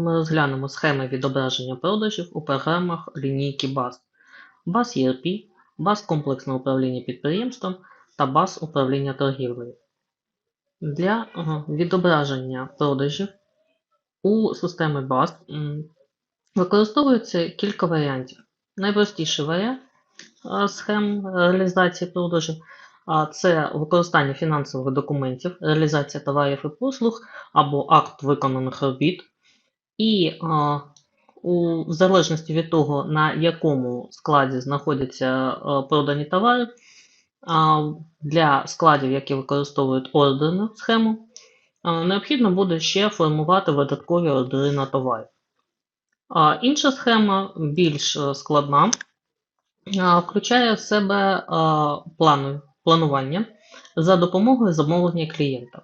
ми розглянемо схеми відображення продажів у програмах лінійки BAS. BAS ERP, BAS комплексне управління підприємством та BAS управління торгівлею. Для відображення продажів у системі BAS м, використовується кілька варіантів. Найпростіший варіант е, схем реалізації продажів це використання фінансових документів, реалізація товарів і послуг або акт виконаних робіт. І а, у в залежності від того, на якому складі знаходяться а, продані товари, а, для складів, які використовують ордерну схему, необхідно буде ще формувати видаткові ордери на товари. Інша схема більш е, складна, включає в себе а, плани, планування за допомогою замовлення клієнта.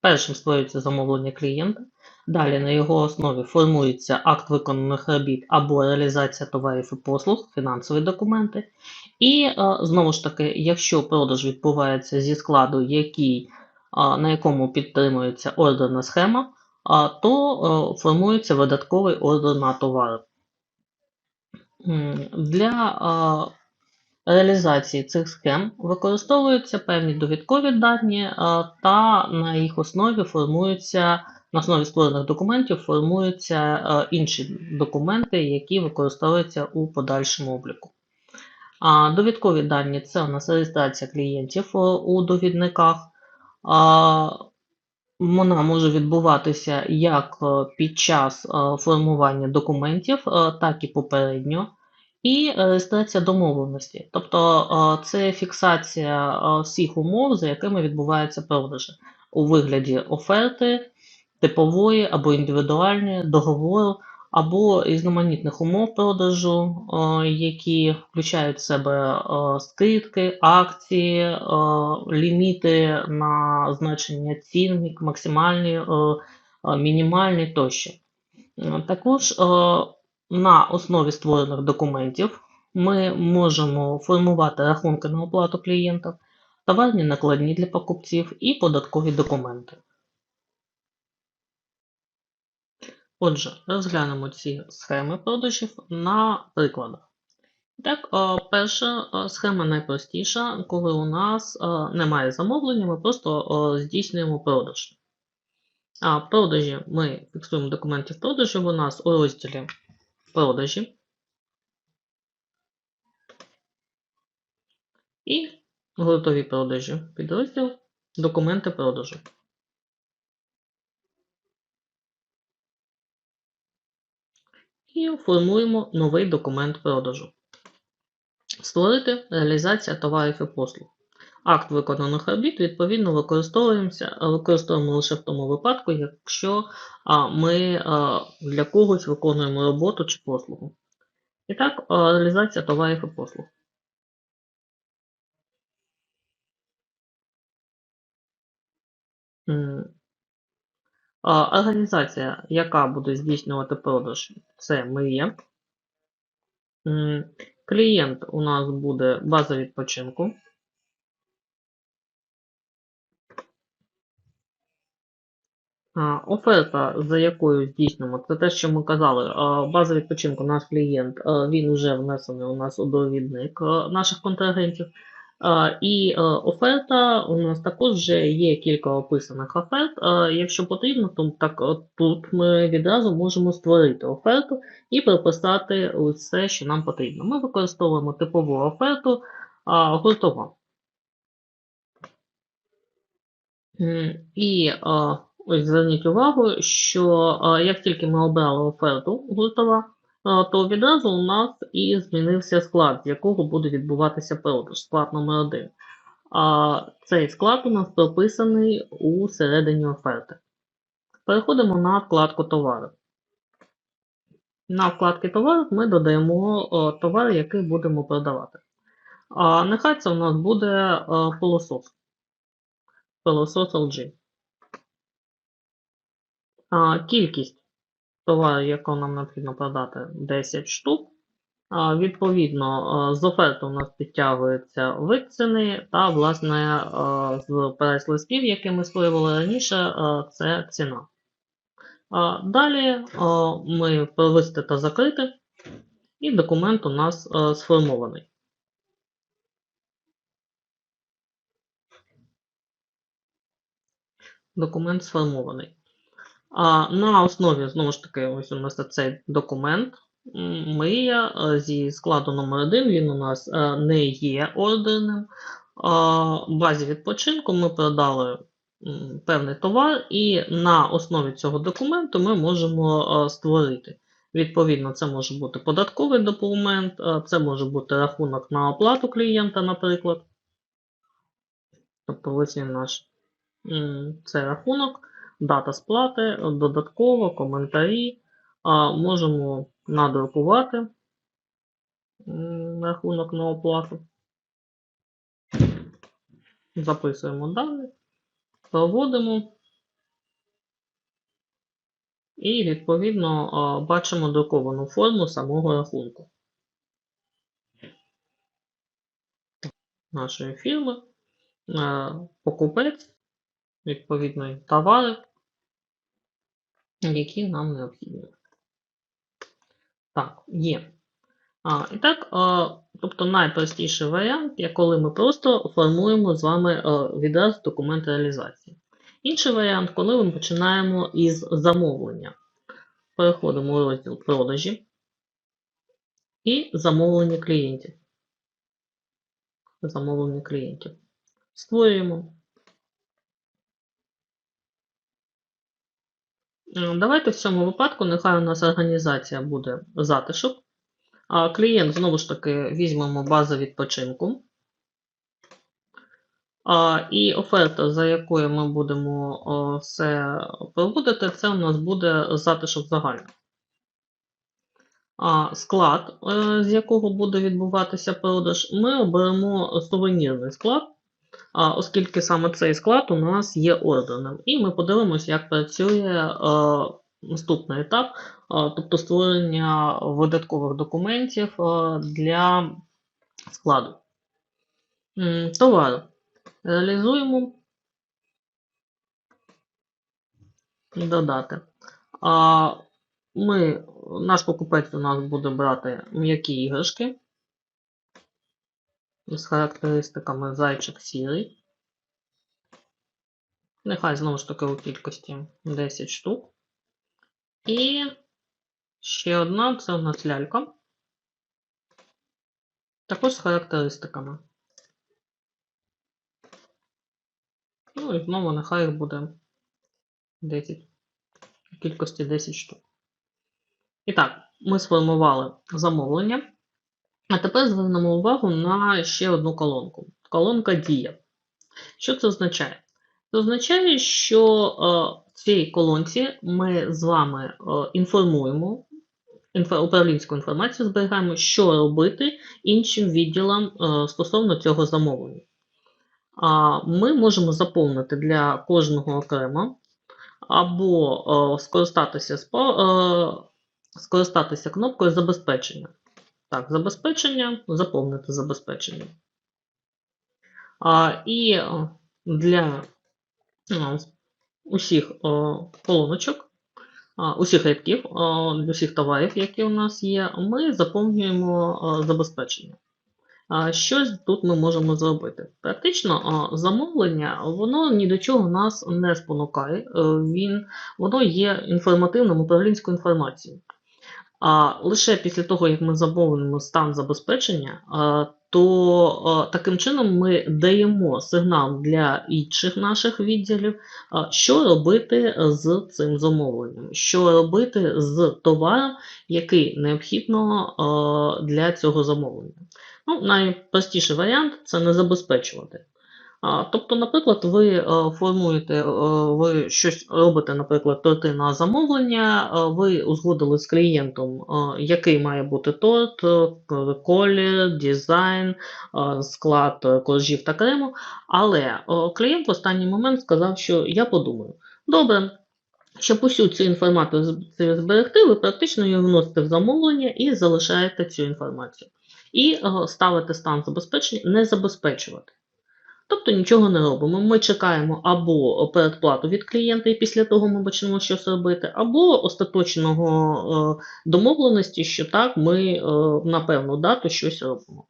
Першим створюється замовлення клієнта, далі на його основі формується акт виконаних робіт або реалізація товарів і послуг, фінансові документи. І е, знову ж таки, якщо продаж відбувається зі складу, який, е, на якому підтримується ордерна схема, е, то формується видатковий ордер на товари. М, Для реалізації цих схем використовуються певні довідкові дані, та на їх основі формуються, на основі створених документів формуються е, інші документи, які використовуються у подальшому обліку. Довідкові дані це у нас реєстрація клієнтів е, у довідниках. Вона може відбуватися як під час формування документів, так і попередньо і е, реєстрація домовленості. Тобто е, це фіксація е, всіх умов, за якими відбуваються продажі у вигляді оферти, типової або індивідуальної, договору, або різноманітних умов продажу, які включають в себе скидки, акції, ліміти на значення цін, максимальні, мінімальні тощо. Також на основі створених документів ми можемо формувати рахунки на оплату клієнтів, товарні накладні для покупців і податкові документи. Отже, розглянемо ці схеми продажів на прикладах. Так, е, перша е, схема найпростіша, коли у нас е, немає замовлення, ми просто здійснюємо продаж. А продажі ми фіксуємо документів продажів у нас у розділі продажі. І готові продажі. Підрозділ документи продажу. І формуємо новий документ продажу. Створити реалізація товарів і послуг. Акт виконаних робіт, відповідно, використовуємо лише в тому випадку, якщо ми для когось виконуємо роботу чи послугу. І так, реалізація товарів і послуг. Організація, яка буде здійснювати продаж, це ми є. Клієнт у нас буде база відпочинку. Оферта, за якою здійснимо, це те, що ми казали. База відпочинку, наш клієнт, він вже внесений у нас у довідник наших контрагентів. І оферта у нас також вже є кілька описаних оферт. Якщо потрібно, то так тут ми відразу можемо створити оферту і прописати все, що нам потрібно. Ми використовуємо типову оферту гуртова. І Ось зверніть увагу, що як тільки ми обрали оферту гуртова, то відразу у нас і змінився склад, з якого буде відбуватися продаж, склад номер 1 А Цей склад у нас прописаний у середині оферти. Переходимо на вкладку товари. На вкладки товари ми додаємо товар, який будемо продавати. А Нехай це у нас буде пилосос. Пилосос LG. Кількість товарів, яку нам необхідно продати, 10 штук. Відповідно, з оферти у нас підтягується вид ціни, та, власне, з прайс-листів, які ми створювали раніше, це ціна. Далі ми провести та закрити, і документ у нас сформований. Документ сформований. На основі, знову ж таки, ось у нас цей документ. М, Мрія е, зі складу номер 1 він у нас е, не є ордерним. А, Базі відпочинку ми продали певний товар, і на основі цього документу ми можемо е, створити. Відповідно, це може бути податковий документ, це може бути рахунок на оплату клієнта, наприклад. Тобто ось він наш м, це рахунок, дата сплати, додатково, коментарі. А, можемо надрукувати рахунок на оплату. Записуємо дані, проводимо. І, відповідно, бачимо друковану форму самого рахунку нашої фірми. Покупець, відповідно, товари, які нам необхідні. Так, є. А, і так, а, тобто найпростіший варіант є, коли ми просто формуємо з вами а, відразу документ реалізації. Інший варіант, коли ми починаємо із замовлення. Переходимо у розділ продажі і замовлення клієнтів. Замовлення клієнтів. Створюємо. Давайте в цьому випадку, нехай у нас організація буде затишок. А клієнт, знову ж таки, візьмемо базу відпочинку. А, і оферта, за якою ми будемо о, все проводити, це у нас буде затишок загальний. А, склад, е, з якого буде відбуватися продаж, ми оберемо сувенірний склад, оскільки саме цей склад у нас є ордерним. І ми подивимося, як працює е, наступний етап, е, тобто створення видаткових документів е, для складу. Товар. Реалізуємо. Додати. Ми, наш покупець у нас буде брати м'які іграшки з характеристиками зайчик сірий. Нехай знову ж таки у кількості 10 штук. І ще одна це у нас лялька. Також з характеристиками. Ну і знову нехай їх буде 10. У кількості 10 штук. І так, ми сформували замовлення. А тепер звернемо увагу на ще одну колонку. Колонка Дія. Що це означає? Це означає, що е, в цій колонці ми з вами е, інформуємо, управлінську інформацію зберігаємо, що робити іншим відділам е, стосовно цього замовлення. Ми можемо заповнити для кожного окремо, або скористатися, скористатися кнопкою забезпечення. Так, забезпечення, заповнити забезпечення. А, І е, для е, усіх колоночок, е, усіх рядків, для усіх товарів, які у нас є, ми заповнюємо забезпечення. А Що тут ми можемо зробити? Практично замовлення, воно ні до чого нас не спонукає, він, воно є інформативним управлінською інформацією. А лише після того, як ми заповнимо стан забезпечення, то таким чином ми даємо сигнал для інших наших відділів, що робити з цим замовленням, що робити з товаром, який необхідно для цього замовлення. Ну, найпростіший варіант це не забезпечувати. Тобто, наприклад, ви е, формуєте, е, ви щось робите, наприклад, торти на замовлення, ви узгодили з клієнтом, який має бути торт, е, колір, дизайн, склад коржів та крему, але клієнт в останній момент сказав, що я подумаю. Добре, щоб усю цю інформацію зберегти, ви практично її вносите в замовлення і залишаєте цю інформацію. І ставите стан забезпечення не забезпечувати. Тобто нічого не робимо. Ми чекаємо або передплату від клієнта, і після того ми почнемо щось робити, або остаточного е, домовленості, що так, ми е, на певну дату щось робимо.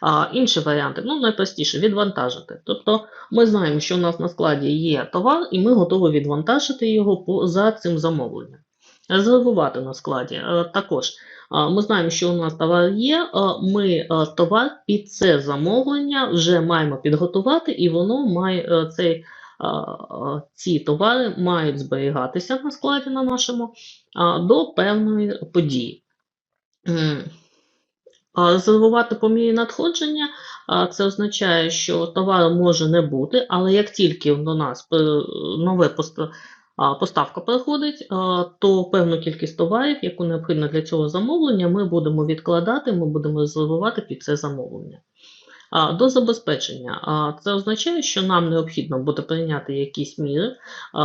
А інші варіанти, ну найпростіше, відвантажити. Тобто ми знаємо, що у нас на складі є товар, і ми готові відвантажити його за цим замовленням. Резервувати на складі е, також. Ми знаємо, що у нас товар є. Ми товар під це замовлення вже маємо підготувати, і воно має е, цей. Ці товари мають зберігатися на складі на нашому до певної події. Резервувати по мірі надходження це означає, що товару може не бути, але як тільки до нас е, нове поставка приходить, то певну кількість товарів, яку необхідно для цього замовлення, ми будемо відкладати, ми будемо резервувати під це замовлення. До забезпечення. Це означає, що нам необхідно буде прийняти якісь міри.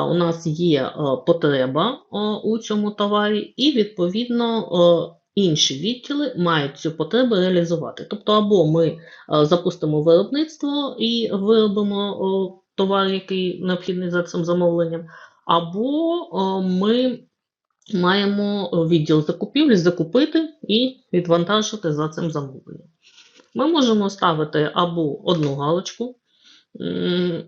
У нас є потреба у цьому товарі, і відповідно інші відділи мають цю потребу реалізувати. Тобто, або ми запустимо виробництво і виробимо товар, який необхідний за цим замовленням, або ми маємо відділ закупівлі закупити і відвантажити за цим замовленням. Ми можемо ставити або одну галочку,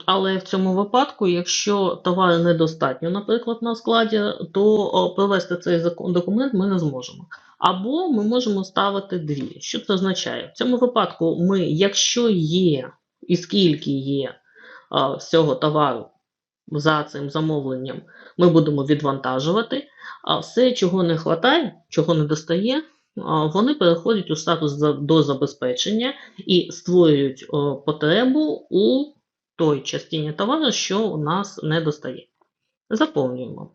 але в цьому випадку, якщо товару недостатньо, наприклад, на складі, то о, провести цей документ ми не зможемо. Або ми можемо ставити дві. Що це означає? В цьому випадку ми, якщо є і скільки є а, всього товару за цим замовленням, ми будемо відвантажувати, а все, чого не вистачає, чого не достає, вони переходять у статус до забезпечення і створюють потребу у той частині товару, що у нас не достає. Заповнюємо.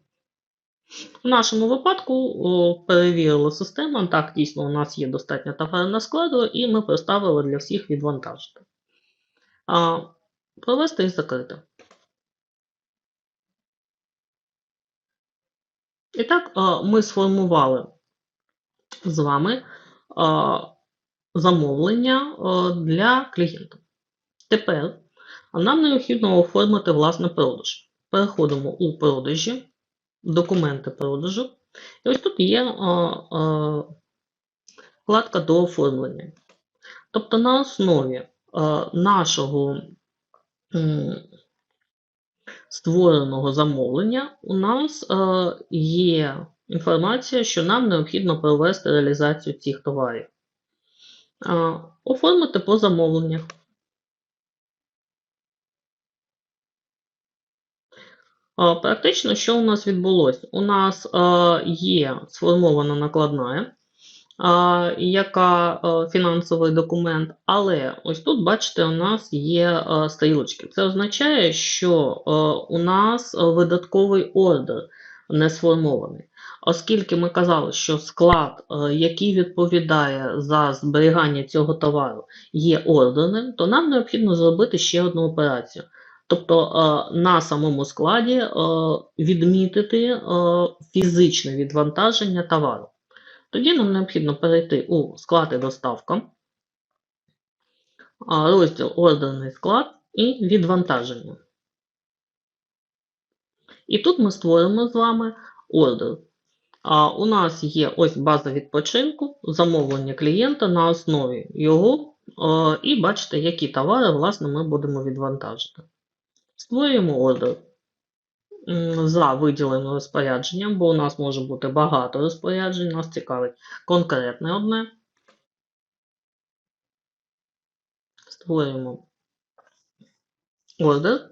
В нашому випадку перевірила система, так, дійсно, у нас є достатньо товару на складу, і ми поставили для всіх відвантажити. Провести і закрити. І так, ми сформували з вами замовлення для клієнта. Тепер нам необхідно оформити власне продаж. Переходимо у продажі, документи продажу. І ось тут є вкладка до оформлення. Тобто на основі нашого створеного замовлення у нас є інформація, що нам необхідно провести реалізацію цих товарів. Оформити по замовленнях. Практично, що у нас відбулося? У нас є сформована накладна, яка фінансовий документ, але ось тут, бачите, у нас є стрілочки. Це означає, що у нас видатковий ордер не сформований. Оскільки ми казали, що склад, який відповідає за зберігання цього товару, є ордерним, то нам необхідно зробити ще одну операцію. Тобто е, на самому складі е, відмітити е, фізичне відвантаження товару. Тоді нам необхідно перейти у склад і доставка, розділ ордерний склад і відвантаження. І тут ми створимо з вами ордер. У нас є ось база відпочинку, замовлення клієнта на основі його, і бачите, які товари власне, ми будемо відвантажити. Створюємо ордер за виділеним розпорядженням, бо у нас може бути багато розпоряджень, нас цікавить конкретне одне. Створюємо ордер.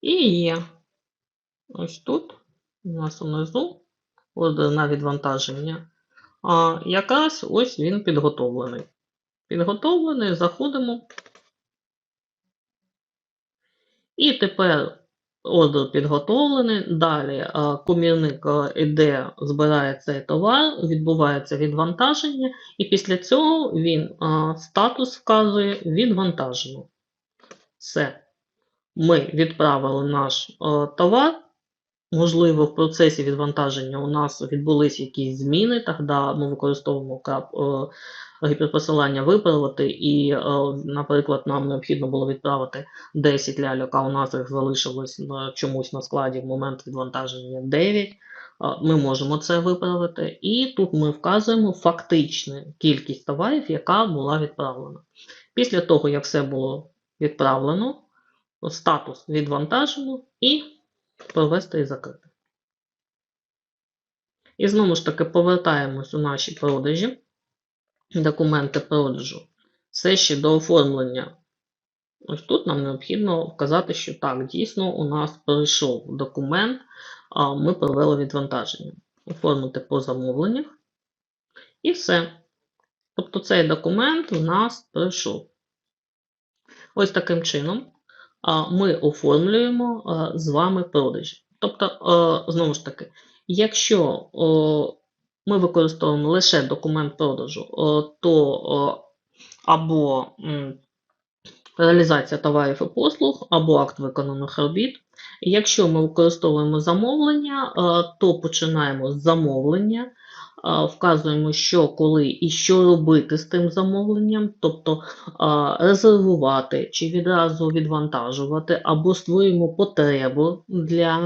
І є ось тут, у нас внизу, ордер на відвантаження. А якраз ось він підготовлений. Підготовлений, заходимо. І тепер ордер підготовлений. Далі а, комірник йде, іде, збирає цей товар, відбувається відвантаження, і після цього він статус вказує відвантажено. Все. Ми відправили наш товар, можливо, в процесі відвантаження у нас відбулись якісь зміни, тоді ми використовуємо крап, е, гіперпосилання виправити, і, е, наприклад, нам необхідно було відправити 10 ляльок, а у нас їх залишилось чомусь на складі в момент відвантаження 9. А, Ми можемо це виправити, і тут ми вказуємо фактичну кількість товарів, яка була відправлена. Після того, як все було відправлено, статус відвантажено і провести і закрити. І знову ж таки повертаємось у наші продажі, документи продажу. Все ще до оформлення. Ось тут нам необхідно вказати, що так, дійсно у нас пройшов документ, а ми провели відвантаження. Оформити по замовленнях. І все. Тобто цей документ у нас пройшов. Ось таким чином ми оформлюємо з вами продажі. Тобто, знову ж таки, якщо ми використовуємо лише документ продажу, то або реалізація товарів і послуг, або акт виконаних робіт. Якщо ми використовуємо замовлення, то починаємо з замовлення, вказуємо, що коли і що робити з тим замовленням, тобто резервувати чи відразу відвантажувати, або створюємо потребу для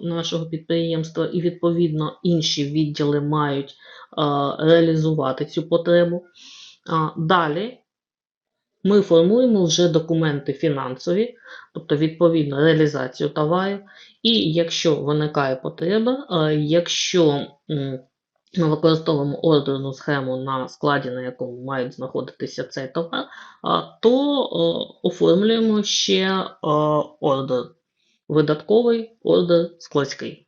нашого підприємства, і, відповідно, інші відділи мають реалізувати цю потребу. Далі ми формуємо вже документи фінансові, тобто відповідно реалізацію товарів. І якщо виникає потреба, якщо ми використовуємо ордерну схему на складі, на якому мають знаходитися цей товар, е, то е, оформлюємо ще ордер видатковий, ордер складський.